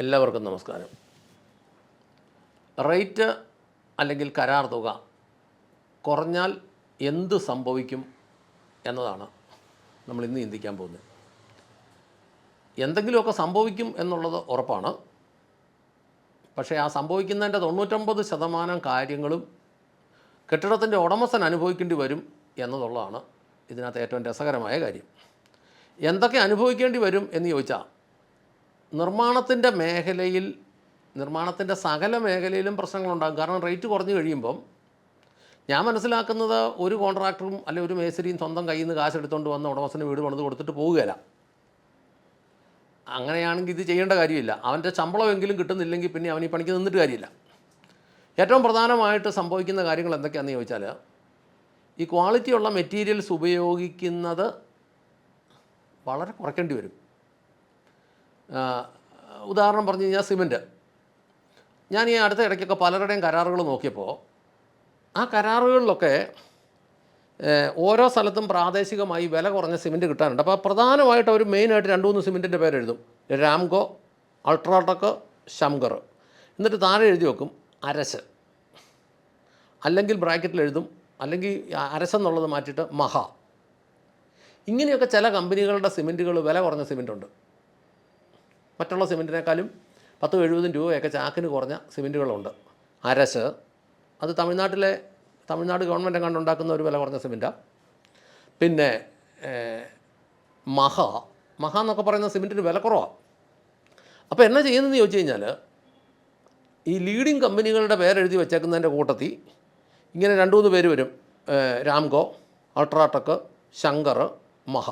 എല്ലാവർക്കും നമസ്കാരം. റേറ്റ് അല്ലെങ്കിൽ കരാർ തുക കുറഞ്ഞാൽ എന്ത് സംഭവിക്കും എന്നതാണ് നമ്മൾ ഇന്ന് ചിന്തിക്കാൻ പോകുന്നത്. എന്തെങ്കിലുമൊക്കെ സംഭവിക്കും എന്നുള്ളത് ഉറപ്പാണ്. പക്ഷേ ആ സംഭവിക്കുന്നതിന്റെ തൊണ്ണൂറ്റൊമ്പത് ശതമാനം കാര്യങ്ങളും കെട്ടിടത്തിന്റെ ഉടമസ്ഥൻ അനുഭവിക്കേണ്ടി വരും എന്നതുള്ളതാണ് ഇതിനകത്ത് ഏറ്റവും രസകരമായ കാര്യം. എന്തൊക്കെ അനുഭവിക്കേണ്ടി വരും എന്ന് ചോദിച്ചാൽ നിർമ്മാണത്തിന്റെ മേഖലയിൽ നിർമ്മാണത്തിന്റെ സകല മേഖലയിലും പ്രശ്നങ്ങളുണ്ടാകും. കാരണം റേറ്റ് കുറഞ്ഞു കഴിയുമ്പം ഞാൻ മനസ്സിലാക്കുന്നത് ഒരു കോൺട്രാക്ടറും അല്ലെ ഒരു മേസരിയും സ്വന്തം കയ്യിൽ നിന്ന് കാശ് എടുത്തുകൊണ്ട് വന്ന് ഉടമസ്ഥന് വീട് പണിത് കൊടുത്തിട്ട് പോവുകയല്ല അങ്ങനെയാണെങ്കിൽ ഇത് ചെയ്യേണ്ട കാര്യമില്ല. അവന്റെ ശമ്പളമെങ്കിലും കിട്ടുന്നില്ലെങ്കിൽ പിന്നെ അവൻ ഈ പണിക്ക് നിന്നിട്ട് കാര്യമില്ല. ഏറ്റവും പ്രധാനമായിട്ട് സംഭവിക്കുന്ന കാര്യങ്ങൾ എന്തൊക്കെയാണെന്ന് ചോദിച്ചാൽ ഈ ക്വാളിറ്റിയുള്ള മെറ്റീരിയൽസ് ഉപയോഗിക്കുന്നത് വളരെ കുറയ്ക്കേണ്ടി വരും. ഉദാഹരണം പറഞ്ഞു കഴിഞ്ഞാൽ സിമന്റ് ഞാൻ ഈ അടുത്ത ഇടയ്ക്കൊക്കെ പലരുടെയും കരാറുകൾ നോക്കിയപ്പോൾ ആ കരാറുകളിലൊക്കെ ഓരോ സ്ഥലത്തും പ്രാദേശികമായി വില കുറഞ്ഞ സിമന്റ് കിട്ടാനുണ്ട്. അപ്പോൾ പ്രധാനമായിട്ട് അവർ മെയിനായിട്ട് രണ്ട് മൂന്ന് സിമന്റിന്റെ പേരെഴുതും രാംകോ അൾട്രാടെക് ശംകർ എന്നിട്ട് താഴെ എഴുതി വെക്കും അരശ്. അല്ലെങ്കിൽ ബ്രാക്കറ്റിൽ എഴുതും അല്ലെങ്കിൽ അരശെന്നുള്ളത് മാറ്റിയിട്ട് മഹ. ഇങ്ങനെയൊക്കെ ചില കമ്പനികളുടെ സിമന്റുകൾ വില കുറഞ്ഞ സിമന്റുണ്ട് മറ്റുള്ള സിമെന്റിനേക്കാളും പത്തും എഴുപതും രൂപയൊക്കെ ചാക്കിന് കുറഞ്ഞ സിമെന്റുകളുണ്ട് അരസ് അത് തമിഴ്നാട്ടിലെ തമിഴ്നാട് ഗവൺമെന്റ് കണ്ടുണ്ടാക്കുന്ന ഒരു വില കുറഞ്ഞ സിമെന്റാണ് പിന്നെ മഹ. മഹ എന്നൊക്കെ പറയുന്ന സിമെന്റിന് വില കുറവാണ് അപ്പോൾ എന്നാ ചെയ്യുന്നതെന്ന് ചോദിച്ചു കഴിഞ്ഞാൽ ഈ ലീഡിങ് കമ്പനികളുടെ പേരെഴുതി വെച്ചേക്കുന്നതിന്റെ കൂട്ടത്തിൽ ഇങ്ങനെ രണ്ട് മൂന്ന് പേര് വരും. രാംഗോ അൾട്രാടെക് ശങ്കർ മഹ.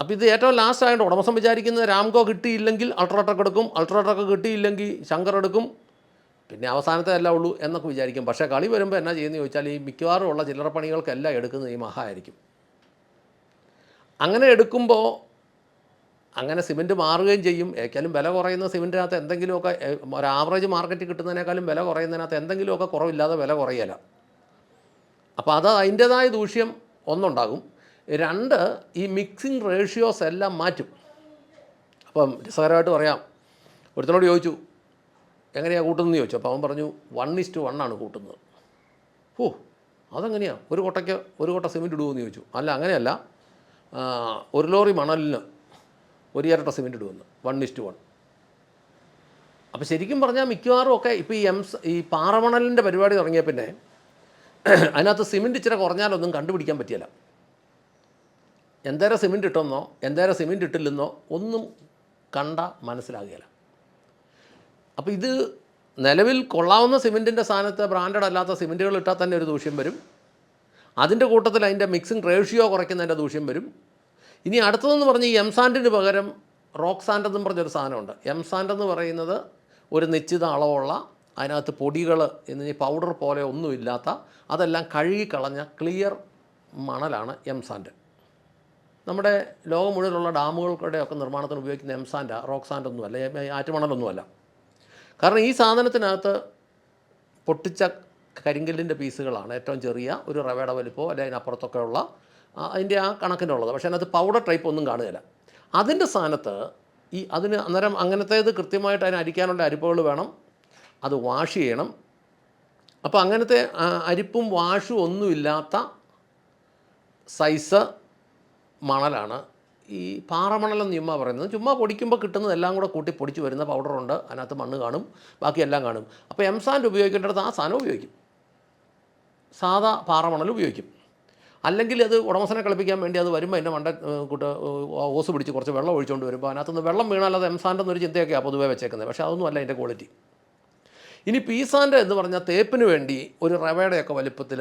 അപ്പോൾ ഇത് ഏറ്റവും ലാസ്റ്റ് ആയിട്ട് ഉടമസ്ഥൻ വിചാരിക്കുന്നത് രാംകോ കിട്ടിയില്ലെങ്കിൽ അൾട്രാടെക് എടുക്കും അൾട്രാടെക് കിട്ടിയില്ലെങ്കിൽ ശങ്കർ എടുക്കും. പിന്നെ അവസാനത്തെ അല്ല ഉള്ളൂ എന്നൊക്കെ വിചാരിക്കും. പക്ഷേ കളി വരുമ്പോൾ എന്നാ ചെയ്യുന്നത് ചോദിച്ചാൽ ഈ മിക്കവാറും ഉള്ള ചില്ലറ പണികൾക്കെല്ലാം എടുക്കുന്നത് ഈ മഹ ആയിരിക്കും. അങ്ങനെ എടുക്കുമ്പോൾ അങ്ങനെ സിമന്റ് മാറുകയും ചെയ്യും. ഏക്കാലും വില കുറയുന്ന സിമന്റിനകത്ത് എന്തെങ്കിലുമൊക്കെ ഒരു ആവറേജ് മാർക്കറ്റിൽ കിട്ടുന്നതിനേക്കാളും വില കുറയുന്നതിനകത്ത് എന്തെങ്കിലുമൊക്കെ കുറവില്ലാതെ വില കുറയല. അപ്പോൾ അത് അതിന്റേതായ ദൂഷ്യം ഒന്നുണ്ടാകും. രണ്ട് ഈ മിക്സിംഗ് റേഷ്യോസ് എല്ലാം മാറ്റും. അപ്പം രസകരമായിട്ട് പറയാം. ഒരുത്തനോട് ചോദിച്ചു എങ്ങനെയാണ് കൂട്ടുന്നതെന്ന് ചോദിച്ചു. അപ്പോൾ അവൻ പറഞ്ഞു വൺ ഇസ്റ്റു വണ്ണാണ് കൂട്ടുന്നത്. ഓ അതെങ്ങനെയാണ് ഒരു കൊട്ടയ്ക്ക് ഒരു കൊട്ട സിമെന്റ് ഇടുമെന്ന് ചോദിച്ചു. അല്ല അങ്ങനെയല്ല. ഒരു ലോറി മണലിന് ഒരു ഇരട്ട സിമെന്റ് ഇടുമെന്ന് വൺ ഇസ്റ്റ് വൺ അപ്പോൾ ശരിക്കും പറഞ്ഞാൽ മിക്കവാറും ഒക്കെ ഇപ്പോൾ ഈ എംസ് ഈ പാറമണലിന്റെ പരിപാടി തുടങ്ങിയ പിന്നെ അതിനകത്ത് സിമെന്റ് ഇച്ചിരി കുറഞ്ഞാലൊന്നും കണ്ടുപിടിക്കാൻ പറ്റിയല്ല. എന്തേരം സിമെന്റ് ഇട്ടെന്നോ എന്തേരം സിമെന്റ് ഇട്ടില്ലെന്നോ ഒന്നും കണ്ട മനസ്സിലാകുകയില്ല. അപ്പോൾ ഇത് നിലവിൽ കൊള്ളാവുന്ന സിമെന്റിന്റെ സ്ഥാനത്ത് ബ്രാൻഡഡ് അല്ലാത്ത സിമെന്റുകൾ ഇട്ടാൽ തന്നെ ഒരു ദൂഷ്യം വരും. അതിന്റെ കൂട്ടത്തിൽ അതിന്റെ മിക്സിംഗ് റേഷ്യോ കുറയ്ക്കുന്നതിന്റെ ദൂഷ്യം വരും. ഇനി അടുത്തതെന്ന് പറഞ്ഞ് ഈ എം സാൻഡിന് പകരം റോക്ക് സാൻഡ് എന്നും പറഞ്ഞൊരു സാധനമുണ്ട്. എം സാൻഡ് എന്ന് പറയുന്നത് ഒരു നിശ്ചിത അളവുള്ള അതിനകത്ത് പൊടികൾ എന്ന് പൗഡർ പോലെ ഒന്നുമില്ലാത്ത അതെല്ലാം കഴുകി കളഞ്ഞ ക്ലിയർ മണലാണ് എം സാൻഡ് നമ്മുടെ ലോകം മുഴുവനുള്ള ഡാമുകളുടെ ഒക്കെ നിർമ്മാണത്തിന് ഉപയോഗിക്കുന്ന എംസാൻഡ റോക്ക് സാൻഡ് ഒന്നുമല്ല ആറ്റുമണലൊന്നുമല്ല കാരണം ഈ സാധനത്തിനകത്ത് പൊട്ടിച്ച കരിങ്കല്ലിന്റെ പീസുകളാണ് ഏറ്റവും ചെറിയ ഒരു റവയുടെ വലിപ്പമോ അല്ലെങ്കിൽ അതിനപ്പുറത്തൊക്കെ ഉള്ള അതിന്റെ ആ കണക്കിനുള്ളത്. പക്ഷേ അതിനകത്ത് പൗഡർ ടൈപ്പ് ഒന്നും കാണുകയില്ല. അതിന്റെ സ്ഥാനത്ത് ഈ അതിന് അന്നേരം അങ്ങനത്തേത് കൃത്യമായിട്ട് അതിന് അരിക്കാനുള്ള അരിപ്പകൾ വേണം അത് വാഷ് ചെയ്യണം. അപ്പോൾ അങ്ങനത്തെ അരിപ്പും വാഷും ഒന്നുമില്ലാത്ത സൈസ് മണലാണ്. ഈ പാറമണലെന്ന് ചുമ്മാ പറയുന്നത്. ചുമ്മാ പൊടിക്കുമ്പോൾ കിട്ടുന്നത് എല്ലാം കൂടെ കൂട്ടി പൊടിച്ച് വരുന്ന പൗഡറുണ്ട് അതിനകത്ത് മണ്ണ് കാണും. ബാക്കി എല്ലാം കാണും. അപ്പോൾ എം സാൻഡ് ഉപയോഗിക്കേണ്ടത് ആ സാധനം ഉപയോഗിക്കും. സാധാ പാറമണൽ ഉപയോഗിക്കും. അല്ലെങ്കിൽ അത് ഉടമസ്ഥനെ കളിപ്പിക്കാൻ വേണ്ടി അത് വരുമ്പോൾ എന്റെ മണ്ട കൂട്ട് ഓസ് പിടിച്ച് കുറച്ച് വെള്ളം ഒഴിച്ചുകൊണ്ട് വരുമ്പോൾ അതിനകത്തുനിന്ന് വെള്ളം വീണാൽ അത് എം സാൻഡ് എന്നൊരു ചിന്തയൊക്കെയാണ് പൊതുവേ വെച്ചേക്കുന്നത് പക്ഷേ അതൊന്നും അല്ല അതിന്റെ ക്വാളിറ്റി ഇനി പീസാന്റെ എന്ന് പറഞ്ഞാൽ തേപ്പിന് വേണ്ടി ഒരു റവയുടെയൊക്കെ വലിപ്പത്തിൽ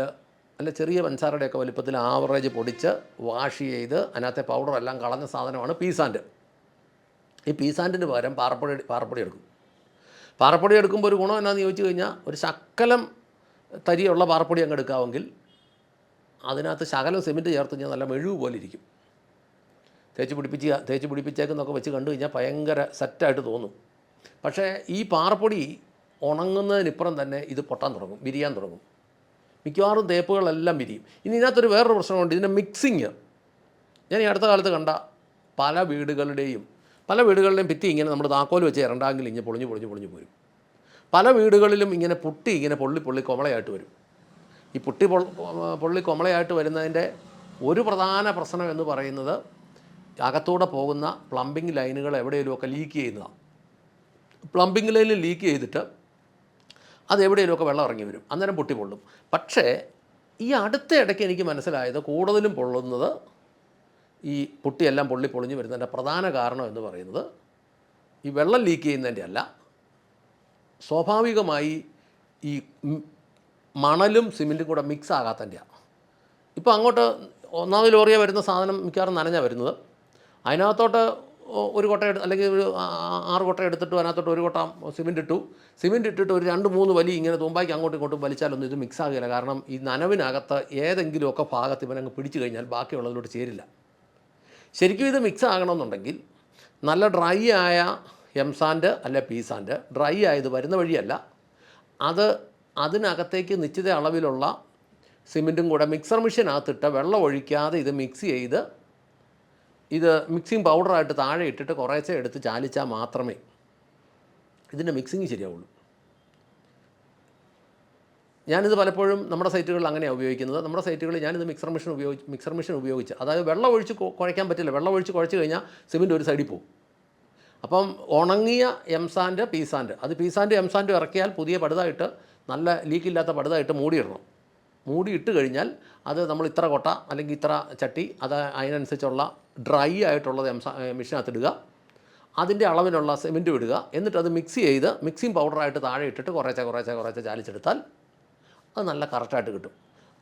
അല്ല ചെറിയ പഞ്ചസാരയുടെയൊക്കെ വലിപ്പത്തിൽ ആവറേജ് പൊടിച്ച് വാഷ് ചെയ്ത് അതിനകത്തെ പൗഡർ എല്ലാം കളഞ്ഞ സാധനമാണ് പീസാൻഡ് ഈ പീസാൻഡിന് പകരം പാറപ്പൊടി പാറപ്പൊടി എടുക്കും. പാറപ്പൊടി എടുക്കുമ്പോൾ ഒരു ഗുണം എന്നാന്ന് ചോദിച്ചു കഴിഞ്ഞാൽ ഒരു ശക്കലം തരിയുള്ള പാറപ്പൊടി അങ്ങ് എടുക്കാമെങ്കിൽ അതിനകത്ത് ശകലം സിമെന്റ് ചേർത്ത് കഴിഞ്ഞാൽ നല്ല മെഴുവ് പോലെ ഇരിക്കും. തേച്ച് പിടിപ്പിച്ച് തേച്ച് പിടിപ്പിച്ചേക്കുന്നൊക്കെ വെച്ച് കണ്ടു കഴിഞ്ഞാൽ ഭയങ്കര സെറ്റായിട്ട് തോന്നും. പക്ഷേ ഈ പാറപ്പൊടി ഉണങ്ങുന്നതിനിപ്പുറം തന്നെ ഇത് പൊട്ടാൻ തുടങ്ങും വിരിയാൻ തുടങ്ങും. മിക്കവാറും തേപ്പുകളെല്ലാം വിരിയും. ഇനി ഇതിനകത്തൊരു വേറൊരു പ്രശ്നമുണ്ട്. ഇതിന്റെ മിക്സിങ് ഞാൻ ഈ അടുത്ത കാലത്ത് കണ്ട പല വീടുകളുടെയും പല വീടുകളുടെയും ഭിത്തി ഇങ്ങനെ നമ്മൾ താക്കോൽ വെച്ച് ഇരണ്ടാങ്കിൽ ഇങ്ങനെ പൊളിഞ്ഞ് പൊളിഞ്ഞ് പൊളിഞ്ഞ് പോരും. പല വീടുകളിലും ഇങ്ങനെ പുട്ടി ഇങ്ങനെ പൊള്ളി പൊള്ളി കൊമളയായിട്ട് വരും. ഈ പുട്ടി പൊള്ളി കൊമളയായിട്ട് വരുന്നതിന്റെ ഒരു പ്രധാന പ്രശ്നം എന്ന് പറയുന്നത് അകത്തൂടെ പോകുന്ന പ്ലംബിംഗ് ലൈനുകൾ എവിടെയെങ്കിലുമൊക്കെ ലീക്ക് ചെയ്യുന്നതാണ്. പ്ലംബിംഗ് ലൈനിൽ ലീക്ക് ചെയ്തിട്ട് അത് എവിടെയെങ്കിലുമൊക്കെ വെള്ളം ഇറങ്ങി വരും. അന്നേരം പൊട്ടി പൊള്ളും. പക്ഷേ ഈ അടുത്ത ഇടയ്ക്ക് എനിക്ക് മനസ്സിലായത് കൂടുതലും പൊള്ളുന്നത് ഈ പൊട്ടിയെല്ലാം പൊള്ളി പൊളിഞ്ഞ് വരുന്നതിന്റെ പ്രധാന കാരണം എന്ന് പറയുന്നത് ഈ വെള്ളം ലീക്ക് ചെയ്യുന്നതിന്റെ അല്ല സ്വാഭാവികമായി ഈ മണലും സിമെന്റും കൂടെ മിക്സ് ആകാത്തതിന്റെയാണ് ഇപ്പോൾ അങ്ങോട്ട് ഒന്നാമത് ലോറിയ വരുന്ന സാധനം മിക്കവാറും നനഞ്ഞാണ് വരുന്നത്. അതിനകത്തോട്ട് ഒരു കൊട്ട എടുത്ത് അല്ലെങ്കിൽ ഒരു ആറ് കൊട്ട എടുത്തിട്ട് അതിനകത്തോട്ട് ഒരു കൊട്ട സിമെന്റ് ഇട്ടു സിമെന്റ് ഇട്ടിട്ട് ഒരു രണ്ട് മൂന്ന് വലി ഇങ്ങനെ തൂമ്പാക്കി അങ്ങോട്ടും ഇങ്ങോട്ടും വലിച്ചാലൊന്നും ഇത് മിക്സ് ആകില്ല. കാരണം ഈ നനവിനകത്ത് ഏതെങ്കിലുമൊക്കെ ഭാഗത്ത് ഇവനങ്ങ് പിടിച്ചു കഴിഞ്ഞാൽ ബാക്കിയുള്ളതിലോട്ട് ചേരില്ല. ശരിക്കും ഇത് മിക്സ് ആകണമെന്നുണ്ടെങ്കിൽ നല്ല ഡ്രൈ ആയ എം സാൻഡ് അല്ല പീസാൻഡ് ഡ്രൈ ആയത് വരുന്ന വഴിയല്ല. അത് അതിനകത്തേക്ക് നിശ്ചിത അളവിലുള്ള സിമെന്റും കൂടെ മിക്സർ മെഷീനകത്തിട്ട് വെള്ളം ഒഴിക്കാതെ ഇത് മിക്സ് ചെയ്ത് ഇത് മിക്സിങ് പൗഡറായിട്ട് താഴെ ഇട്ടിട്ട് കുറേശ്ശെ എടുത്ത് ചാലിച്ചാൽ മാത്രമേ ഇതിന്റെ മിക്സിങ് ശരിയാവുള്ളൂ. ഞാനിത് പലപ്പോഴും നമ്മുടെ സൈറ്റുകളിൽ അങ്ങനെയാണ് ഉപയോഗിക്കുന്നത്. നമ്മുടെ സൈറ്റുകളിൽ ഞാനിത് മിക്സർ മെഷീൻ ഉപയോഗിച്ച് മിക്സർ മെഷീൻ ഉപയോഗിച്ച് അതായത് വെള്ളം ഒഴിച്ച് കുഴയ്ക്കാൻ പറ്റില്ല. വെള്ളം ഒഴിച്ച് കുഴച്ച് കഴിഞ്ഞാൽ സിമെന്റ് ഒരു സൈഡിൽ പോകും. അപ്പം ഉണങ്ങിയ എംസാൻഡ് പീസാൻഡ്. അത് പീസാൻഡ് എംസാൻഡ് ഇറക്കിയാൽ പുതിയ പടുതായിട്ട് നല്ല ലീക്കില്ലാത്ത പടുതായിട്ട് മൂടിയിടണം. മൂടി ഇട്ട് കഴിഞ്ഞാൽ അത് നമ്മൾ ഇത്ര കൊട്ട അല്ലെങ്കിൽ ഇത്ര ചട്ടി അത് അതിനനുസരിച്ചുള്ള ഡ്രൈ ആയിട്ടുള്ളത് മെഷീനകത്തിടുക. അതിന്റെ അളവിനുള്ള സിമെന്റ് ഇടുക. എന്നിട്ട് അത് മിക്സ് ചെയ്ത് മിക്സിങ് പൗഡറായിട്ട് താഴെ ഇട്ടിട്ട് കുറേശ്ശെ കുറേശ്ശെ കുറേശ്ശെ ചാലിച്ചെടുത്താൽ അത് നല്ല കറക്റ്റായിട്ട് കിട്ടും.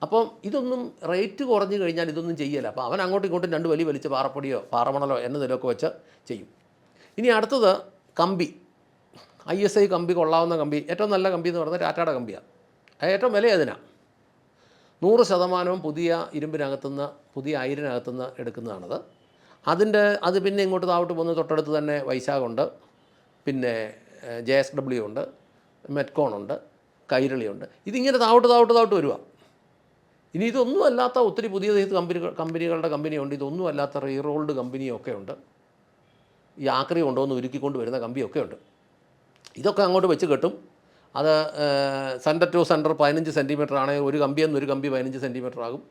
അപ്പം ഇതൊന്നും റേറ്റ് കുറഞ്ഞു കഴിഞ്ഞാൽ ഇതൊന്നും ചെയ്യല്ല. അപ്പോൾ അവൻ അങ്ങോട്ടും ഇങ്ങോട്ടും രണ്ട് വലി വലിച്ച് പാറപ്പൊടിയോ പാറമണലോ എന്നതിലൊക്കെ വെച്ച് ചെയ്യും. ഇനി അടുത്തത് കമ്പി. ഐ എസ് ഐ കമ്പി കൊള്ളാവുന്ന കമ്പി. ഏറ്റവും നല്ല കമ്പി എന്ന് പറഞ്ഞാൽ ടാറ്റയുടെ കമ്പിയാണ്. ഏറ്റവും വില അതിനാണ് നൂറ് ശതമാനവും പുതിയ ഇരുമ്പിനകത്തുനിന്ന് പുതിയ അയിരിനകത്തുനിന്ന് എടുക്കുന്നതാണത്. അതിന്റെ അത് പിന്നെ ഇങ്ങോട്ട് താവട്ട് പോകുന്ന തൊട്ടടുത്ത് തന്നെ വൈശാഖുണ്ട്. പിന്നെ ജെ എസ് ഡബ്ല്യു ഉണ്ട്. മെറ്റ്കോൺ ഉണ്ട് കൈരളിയുണ്ട്. ഇതിങ്ങനെ താവട്ട് താവട്ട് താവട്ട് വരിക ഇനി ഇതൊന്നും അല്ലാത്ത ഒത്തിരി പുതിയ കമ്പനി കമ്പനികളുടെ കമ്പനിയുണ്ട്. ഇതൊന്നും അല്ലാത്ത റീറോൾഡ് കമ്പനിയൊക്കെ ഉണ്ട്. ഈ ആക്രി കൊണ്ടുവന്ന് ഉരുക്കിക്കൊണ്ട് വരുന്ന കമ്പിയൊക്കെ ഉണ്ട്. ഇതൊക്കെ അങ്ങോട്ട് വെച്ച് കെട്ടും. അത് സെന്റർ ടു സെന്റർ പതിനഞ്ച് സെന്റിമീറ്റർ ആണെങ്കിൽ ഒരു കമ്പി എന്നൊരു ഒരു കമ്പി പതിനഞ്ച് സെന്റിമീറ്റർ ആകും.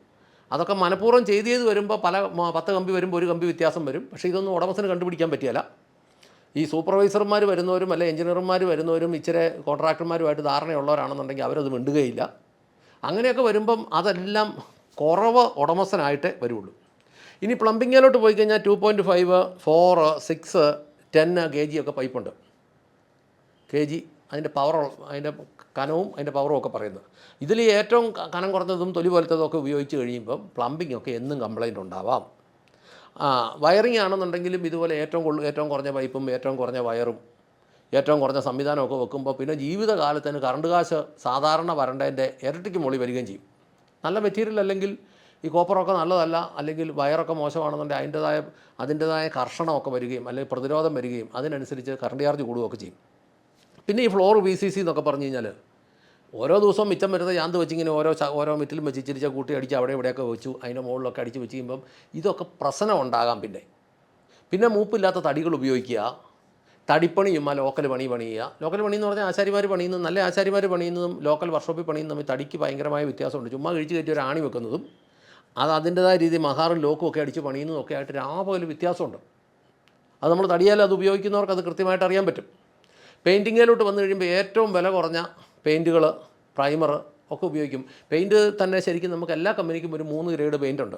അതൊക്കെ മനഃപൂർവം ചെയ്ത് ചെയ്ത് വരുമ്പോൾ പല പത്ത് കമ്പി വരുമ്പോൾ ഒരു കമ്പി വ്യത്യാസം വരും. പക്ഷേ ഇതൊന്നും ഉടമസ്ഥന് കണ്ടുപിടിക്കാൻ പറ്റിയല്ല. ഈ സൂപ്പർവൈസർമാർ വരുന്നവരും അല്ലെ എഞ്ചിനീയർമാർ വരുന്നവരും ഇച്ചിരി കോൺട്രാക്ടർമാരുമായിട്ട് ധാരണയുള്ളവരാണെന്നുണ്ടെങ്കിൽ അവരത് മിണ്ടുകയില്ല. അങ്ങനെയൊക്കെ വരുമ്പം അതെല്ലാം കുറവ് ഉടമസ്ഥനായിട്ടേ വരുള്ളൂ. ഇനി പ്ലംബിങ്ങിലോട്ട് പോയി കഴിഞ്ഞാൽ two point five four six ten K G ഒക്കെ പൈപ്പുണ്ട് കെ ജി അതിന്റെ പവർ അതിന്റെ കനവും അതിന്റെ പവറും ഒക്കെ പറയുന്നത്. ഇതിൽ ഏറ്റവും കനം കുറഞ്ഞതും തൊലി പോലത്തതും ഒക്കെ ഉപയോഗിച്ച് കഴിയുമ്പം പ്ലംബിംഗ് ഒക്കെ എന്നും കംപ്ലൈന്റ് ഉണ്ടാവാം. വയറിംഗ് ആണെന്നുണ്ടെങ്കിലും ഇതുപോലെ ഏറ്റവും ഏറ്റവും കുറഞ്ഞ പൈപ്പും ഏറ്റവും കുറഞ്ഞ വയറും ഏറ്റവും കുറഞ്ഞ സംവിധാനമൊക്കെ വെക്കുമ്പോൾ പിന്നെ ജീവിതകാലത്തിന് കറണ്ട് കാശ് സാധാരണ വരണ്ടതിന്റെ ഇരട്ടിക്ക് മുകളിൽ വരികയും ചെയ്യും. നല്ല മെറ്റീരിയൽ അല്ലെങ്കിൽ ഈ കോപ്പറൊക്കെ നല്ലതല്ല അല്ലെങ്കിൽ വയറൊക്കെ മോശമാണെന്നുണ്ടെങ്കിൽ അതിന്റെതായ അതിന്റെതായ കർഷണമൊക്കെ വരികയും അല്ലെങ്കിൽ പ്രതിരോധം വരികയും അതിനനുസരിച്ച് കറണ്ട് ചാർജ് കൂടുകയൊക്കെ ചെയ്യും. പിന്നെ ഈ ഫ്ലോർ ബി സി സി എന്നൊക്കെ പറഞ്ഞു കഴിഞ്ഞാൽ ഓരോ ദിവസവും മിച്ചം വരുന്നത് ഞാൻ വെച്ചിങ്ങനെ ഓരോ ഓരോ മിറ്റിലും വെച്ച് ഇച്ചിരിച്ച കൂട്ടി അടിച്ച് അവിടെ ഇവിടെയൊക്കെ വെച്ചു. അതിന്റെ മുകളിലൊക്കെ അടിച്ച് വെച്ച് കഴിയുമ്പം ഇതൊക്കെ പ്രശ്നം ഉണ്ടാകാം പിന്നെ. പിന്നെ മൂപ്പില്ലാത്ത തടികൾ ഉപയോഗിക്കുക. തടിപ്പണിയും ആ ലോക്കൽ പണി പണിയുക. ലോക്കൽ പണി എന്ന് പറഞ്ഞാൽ ആശാരിമാർ പണിയുന്നതും നല്ല ആശാരിമാർ പണിയുന്നതും ലോക്കൽ വർക്ക്ഷോപ്പിൽ പണിയുന്നതും തമ്മിൽ തടിക്ക് ഭയങ്കരമായ വ്യത്യാസമുണ്ട്. ചുമ്മാ കഴിച്ച് കയറ്റി ഒരു ആണി വെക്കുന്നതും അത് അതിന്റെതായ രീതിയിൽ മഹാറും ലോക്കും ഒക്കെ അടിച്ച് പണിയുന്നതും ഒക്കെ ആയിട്ട് രാപോലെ വ്യത്യാസമുണ്ട്. അത് നമ്മൾ തടിയാൽ അത് ഉപയോഗിക്കുന്നവർക്ക് അത് കൃത്യമായിട്ട് അറിയാൻ പറ്റും. പെയിന്റിങ്ങിലോട്ട് വന്നു കഴിയുമ്പോൾ ഏറ്റവും വില കുറഞ്ഞ പെയിന്റുകൾ പ്രൈമർ ഒക്കെ ഉപയോഗിക്കും. പെയിന്റ് തന്നെ ശരിക്കും നമുക്ക് എല്ലാ കമ്പനിക്കും ഒരു മൂന്ന് ഗ്രേഡ് പെയിന്റ് ഉണ്ട്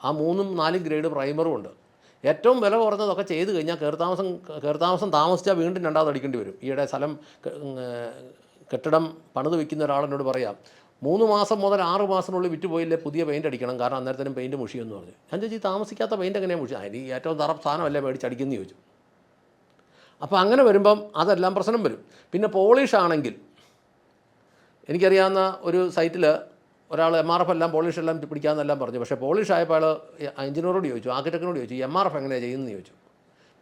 ആ മൂന്നും നാലും ഗ്രേഡ് പ്രൈമറും ഉണ്ട്. ഏറ്റവും വില കുറഞ്ഞതൊക്കെ ചെയ്ത് കഴിഞ്ഞാൽ കയറിത്താമസം കയറിത്താമസം താമസിച്ചാൽ വീണ്ടും രണ്ടാമത് അടിക്കേണ്ടി വരും. ഈയിടെ സ്ഥലം കെട്ടിടം പണിത് വയ്ക്കുന്ന ഒരാളെന്നോട് പറയാം മൂന്ന് മാസം മുതൽ ആറ് മാസത്തിനുള്ളിൽ വിറ്റ് പോയില്ലേ പുതിയ പെയിന്റ് അടിക്കണം കാരണം അന്നേരത്തിനും പെയിന്റ് മുഷിയെന്ന് പറഞ്ഞു. ഞാൻ ചോദിച്ചു താമസിക്കാത്ത പെയിന്റ് എങ്ങനെയാണ് മുഷി അതിന് ഏറ്റവും തറ സാധനമല്ലേ മേടിച്ചടിക്കുന്നു ചോദിച്ചു. അപ്പോൾ അങ്ങനെ വരുമ്പം അതെല്ലാം പ്രശ്നം വരും. പിന്നെ പോളിഷ് ആണെങ്കിൽ എനിക്കറിയാവുന്ന ഒരു സൈറ്റിൽ ഒരാൾ എം ആർ എഫ് എല്ലാം പോളിഷ് എല്ലാം പിടിക്കാമെന്നെല്ലാം പറഞ്ഞു. പക്ഷേ പോളിഷ് ആയപ്പോൾ അയാൾ എഞ്ചിനീയറോട് ചോദിച്ചു ആർക്കിടെക്ടിനോട് ചോദിച്ചു എം ആർ എഫ് എങ്ങനെയാണ് ചെയ്യുന്നതെന്ന് ചോദിച്ചു.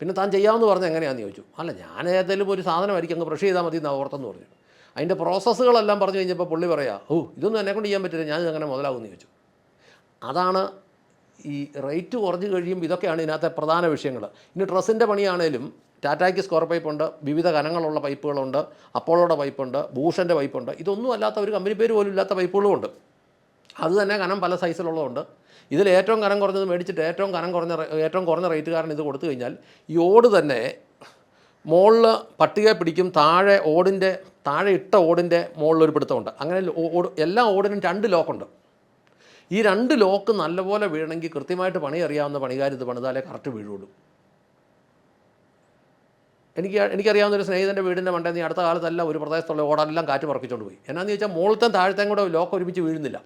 പിന്നെ താൻ ചെയ്യാമെന്ന് പറഞ്ഞാൽ എങ്ങനെയാണെന്ന് ചോദിച്ചു. അല്ല ഞാൻ ഏതെങ്കിലും ഒരു സാധനമായിരിക്കും അങ്ങ് ബ്രഷ് ചെയ്താൽ മതി എന്ന് ഓർത്തെന്ന് പറഞ്ഞു. അതിന്റെ പ്രോസസ്സുകളെല്ലാം പറഞ്ഞു കഴിഞ്ഞപ്പോൾ പുള്ളി പറയാം ഓ ഇതൊന്നും എന്നെ കൊണ്ട് ചെയ്യാൻ പറ്റില്ല ഞാൻ അങ്ങനെ മുതലാകുമെന്ന് ചോദിച്ചു. അതാണ് ഈ റേറ്റ് കുറഞ്ഞു കഴിയുമ്പോൾ ഇതൊക്കെയാണ് ഇതിനകത്തെ പ്രധാന വിഷയങ്ങൾ ഇനി ഡ്രസ്സിന്റെ പണിയാണേലും ടാറ്റായ്ക്ക് സ്ക്വയർ പൈപ്പുണ്ട് വിവിധ കനങ്ങളുള്ള പൈപ്പുകളുണ്ട് അപ്പോളോയുടെ പൈപ്പുണ്ട് ഭൂഷന്റെ പൈപ്പുണ്ട്. ഇതൊന്നും അല്ലാത്ത ഒരു കമ്പനി പേര് പോലും ഇല്ലാത്ത പൈപ്പുകളും ഉണ്ട്. അത് തന്നെ കനം പല സൈസിലുള്ളതുണ്ട് ഇതിൽ ഏറ്റവും കനം കുറഞ്ഞത് മേടിച്ചിട്ട് ഏറ്റവും കനം കുറഞ്ഞ ഏറ്റവും കുറഞ്ഞ റേറ്റുകാരൻ ഇത് കൊടുത്തു കഴിഞ്ഞാൽ ഈ ഓട് തന്നെ മുകളിൽ പട്ടിക പിടിക്കും താഴെ ഓടിന്റെ താഴെ ഇട്ട ഓടിന്റെ മുകളിലൊരു പിടുത്തമുണ്ട്. അങ്ങനെ ഓട് എല്ലാ ഓടിനും രണ്ട് ലോക്കുണ്ട് ഈ രണ്ട് ലോക്ക് നല്ലപോലെ വീഴണമെങ്കിൽ കൃത്യമായിട്ട് പണി അറിയാവുന്ന പണിക്കാർ ഇത് പണിതാലേ കറക്റ്റ് വീഴുള്ളൂ. എനിക്ക് എനിക്കറിയാവുന്ന ഒരു സ്നേഹിതന്റെ വീടിന്റെ മണ്ടേ നീ അടുത്ത കാലത്തല്ല ഒരു പ്രദേശത്തുള്ള ഓടെല്ലാം കാറ്റ് പറപ്പിച്ചുകൊണ്ട് പോയി. എന്നാന്ന് ചോദിച്ചാൽ മുകളിലത്തെ താഴത്തെയും കൂടെ ലോക്ക് ഒരുമിച്ച് വീഴുന്നില്ല.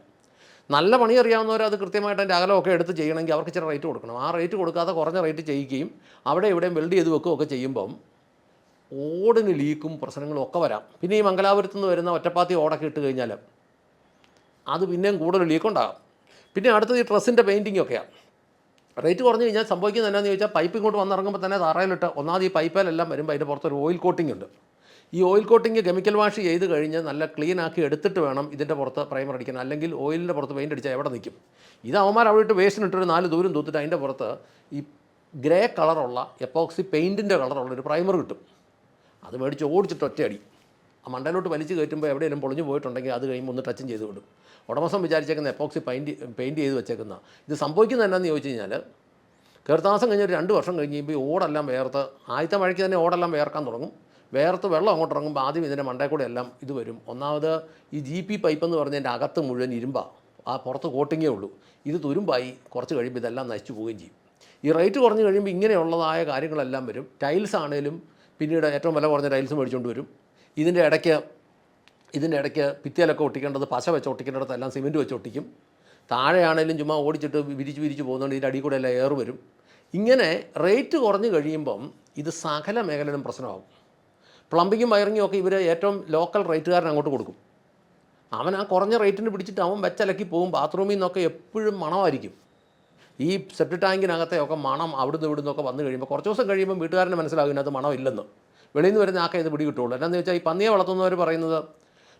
നല്ല പണി അറിയാവുന്നവർ അത് കൃത്യമായിട്ട് അതിന്റെ അകലമൊക്കെ എടുത്ത് ചെയ്യണമെങ്കിൽ അവർക്ക് ചില റേറ്റ് കൊടുക്കണം. ആ റേറ്റ് കൊടുക്കാതെ കുറഞ്ഞ റേറ്റ് ചെയ്യിക്കുകയും അവിടെ ഇവിടെയും വെൽഡ് ചെയ്ത് വെക്കുകയും ഒക്കെ ചെയ്യുമ്പം ഓടിന് ലീക്കും പ്രശ്നങ്ങളും ഒക്കെ വരാം. പിന്നെ ഈ മംഗലാപുരത്ത് നിന്ന് വരുന്ന ഒറ്റപ്പാത്തി ഓടൊക്കെ ഇട്ട് കഴിഞ്ഞാൽ അത് പിന്നെയും കൂടുതൽ ലീക്കുണ്ടാകും. പിന്നെ അടുത്തത് ഈ ഡ്രസ്സിന്റെ പെയിന്റിംഗ് ഒക്കെയാണ് റേറ്റ് കുറഞ്ഞു കഴിഞ്ഞാൽ സംഭവിക്കുന്നത് എന്നാന്ന് ചോദിച്ചാൽ പൈപ്പ് ഇങ്ങോട്ട് വന്നിറങ്ങുമ്പോൾ തന്നെ തറയിലിട്ട് ഒന്നാമത് ഈ പൈപ്പിലെല്ലാം വരുമ്പോൾ അതിന്റെ പുറത്തൊരു ഓയിൽ കോട്ടിംഗ് ഉണ്ട്. ഈ ഓയിൽ കോട്ടിംഗ് കെമിക്കൽ വാഷ് ചെയ്ത് കഴിഞ്ഞ് നല്ല ക്ലീൻ ആക്കി എടുത്തിട്ട് വേണം ഇതിന്റെ പുറത്ത് പ്രൈമർ അടിക്കാൻ. അല്ലെങ്കിൽ ഓയിലിന്റെ പുറത്ത് പെയിന്റ് അടിച്ചാൽ എവിടെ നിൽക്കും? ഇത് അവന്മാർ അവിടെ ഇട്ട് വേസ്റ്റിനിട്ടൊരു നാല് ദൂരം തൂത്തിട്ട് അതിന്റെ പുറത്ത് ഈ ഗ്രേ കളറുള്ള എപ്പോക്സി പെയിന്റിന്റെ കളറുള്ള ഒരു പ്രൈമർ കിട്ടും. അത് മേടിച്ച് ഓടിച്ചിട്ട് ഒറ്റയടി. ആ മണ്ടയിലോട്ട് വലിച്ചു കയറ്റുമ്പോൾ എവിടെയെങ്കിലും പൊളിഞ്ഞു പോയിട്ടുണ്ടെങ്കിൽ അത് കഴിയുമ്പോൾ ഒന്ന് ടച്ചും ചെയ്ത് വിടും. ഉടമസ്ഥൻ വിചാരിച്ചേക്കുന്ന എപ്പോക്സി പെയിന്റ് പെയിന്റ് ചെയ്ത് വെച്ചേക്കുന്ന. ഇത് സംഭവിക്കുന്നത് എന്നാന്ന് ചോദിച്ചു കഴിഞ്ഞാൽ കീർത്താസം കഴിഞ്ഞ ഒരു രണ്ട് വർഷം കഴിഞ്ഞ് കഴിയുമ്പോൾ ഈ ഓടെല്ലാം വേർത്ത് ആദ്യത്തെ മഴയ്ക്ക് തന്നെ ഓടെല്ലാം വേർക്കാൻ തുടങ്ങും. വേർത്ത് വെള്ളം അങ്ങോട്ട് ഇറങ്ങുമ്പോൾ ആദ്യം ഇതിന്റെ മണ്ടയിൽ കൂടെ എല്ലാം ഇത് വരും. ഒന്നാമത് ഈ ജി പി പൈപ്പ് എന്ന് പറഞ്ഞതിന്റെ അകത്ത് മുഴുവൻ ഇരുമ്പ. ആ പുറത്ത് കോട്ടിങ്ങേ ഉള്ളൂ. ഇത് തുരുമ്പായി കുറച്ച് കഴിയുമ്പോൾ ഇതെല്ലാം നശിച്ചു പോവുകയും ചെയ്യും. ഈ റേറ്റ് കുറഞ്ഞു കഴിയുമ്പോൾ ഇങ്ങനെയുള്ളതായ കാര്യങ്ങളെല്ലാം വരും. ടൈൽസ് ആണേലും പിന്നീട് ഏറ്റവും വില കുറഞ്ഞ ടൈൽസ് മേടിച്ചുകൊണ്ട് വരും. ഇതിന്റെ ഇടയ്ക്ക് ഇതിന്റെ ഇടയ്ക്ക് ഭിത്തിയിലൊക്കെ ഒട്ടിക്കേണ്ടത് പശ വെച്ച് ഒട്ടിക്കേണ്ടിടത്തെല്ലാം സിമെന്റ് വെച്ച് ഒട്ടിക്കും. താഴെയാണേലും ചുമ്മാ ഓടിച്ചിട്ട് വിരിച്ച് വിരിച്ച് പോകുന്നുണ്ട് ഇതിന്റെ അടിയിൽ കൂടെ എല്ലാം എയർ വരും. ഇങ്ങനെ റേറ്റ് കുറഞ്ഞു കഴിയുമ്പം ഇത് സകല മേഖലയിലും പ്രശ്നമാകും. പ്ലംബിങ്ങും വയറിങ്ങും ഒക്കെ ഇവർ ഏറ്റവും ലോക്കൽ റേറ്റുകാരൻ അങ്ങോട്ട് കൊടുക്കും. അവൻ ആ കുറഞ്ഞ റേറ്റിന് പിടിച്ചിട്ട് അവൻ വെച്ചലക്കി പോകും ബാത്റൂമിൽ നിന്നൊക്കെ എപ്പോഴും മണമായിരിക്കും. ഈ സെപ്റ്റ് ടാങ്കിനകത്തെ ഒക്കെ മണം അവിടുന്ന് ഇവിടുന്നൊക്കെ വന്നു കഴിയുമ്പോൾ കുറച്ച് ദിവസം കഴിയുമ്പോൾ വീട്ടുകാരന് മനസ്സിലാകും ഇതിനകത്ത് മണം ഇല്ലെന്ന് വെളിയിൽ നിന്ന് വരുന്ന ആക്കെ ഇത് പിടി കിട്ടുള്ളൂ എന്നാന്ന് വെച്ചാൽ ഈ പന്നിയെ വളർത്തുന്നവർ പറയുന്നത്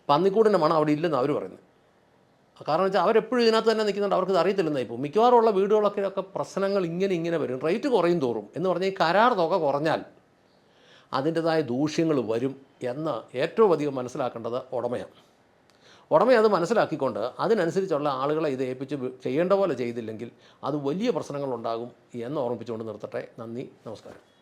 പന്നിക്കൂടിന്റെ മണം അവിടെ ഇല്ലെന്ന് അവർ പറയുന്നത്. കാരണം വെച്ചാൽ അവരെപ്പോഴും ഇതിനകത്ത് തന്നെ നിൽക്കുന്നുണ്ട്. അവർക്ക് അറിയത്തില്ലെന്ന് ഇപ്പോൾ മിക്കവാറും ഉള്ള വീടുകളൊക്കെ ഒക്കെ പ്രശ്നങ്ങൾ ഇങ്ങനെ ഇങ്ങനെ വരും. റേറ്റ് കുറയും തോറും. എന്ന് പറഞ്ഞാൽ ഈ കരാർ തുക കുറഞ്ഞാൽ അതിന്റെതായ ദൂഷ്യങ്ങൾ വരും എന്ന് ഏറ്റവും അധികം മനസ്സിലാക്കേണ്ടത് ഉടമയാണ്. ഉടമയെ അത് മനസ്സിലാക്കിക്കൊണ്ട് അതിനനുസരിച്ചുള്ള ആളുകളെ ഇത് ഏൽപ്പിച്ച് ചെയ്യേണ്ട പോലെ ചെയ്തില്ലെങ്കിൽ അത് വലിയ പ്രശ്നങ്ങളുണ്ടാകും എന്ന് ഓർമ്മിപ്പിച്ചുകൊണ്ട് നിർത്തട്ടെ. നന്ദി. നമസ്കാരം.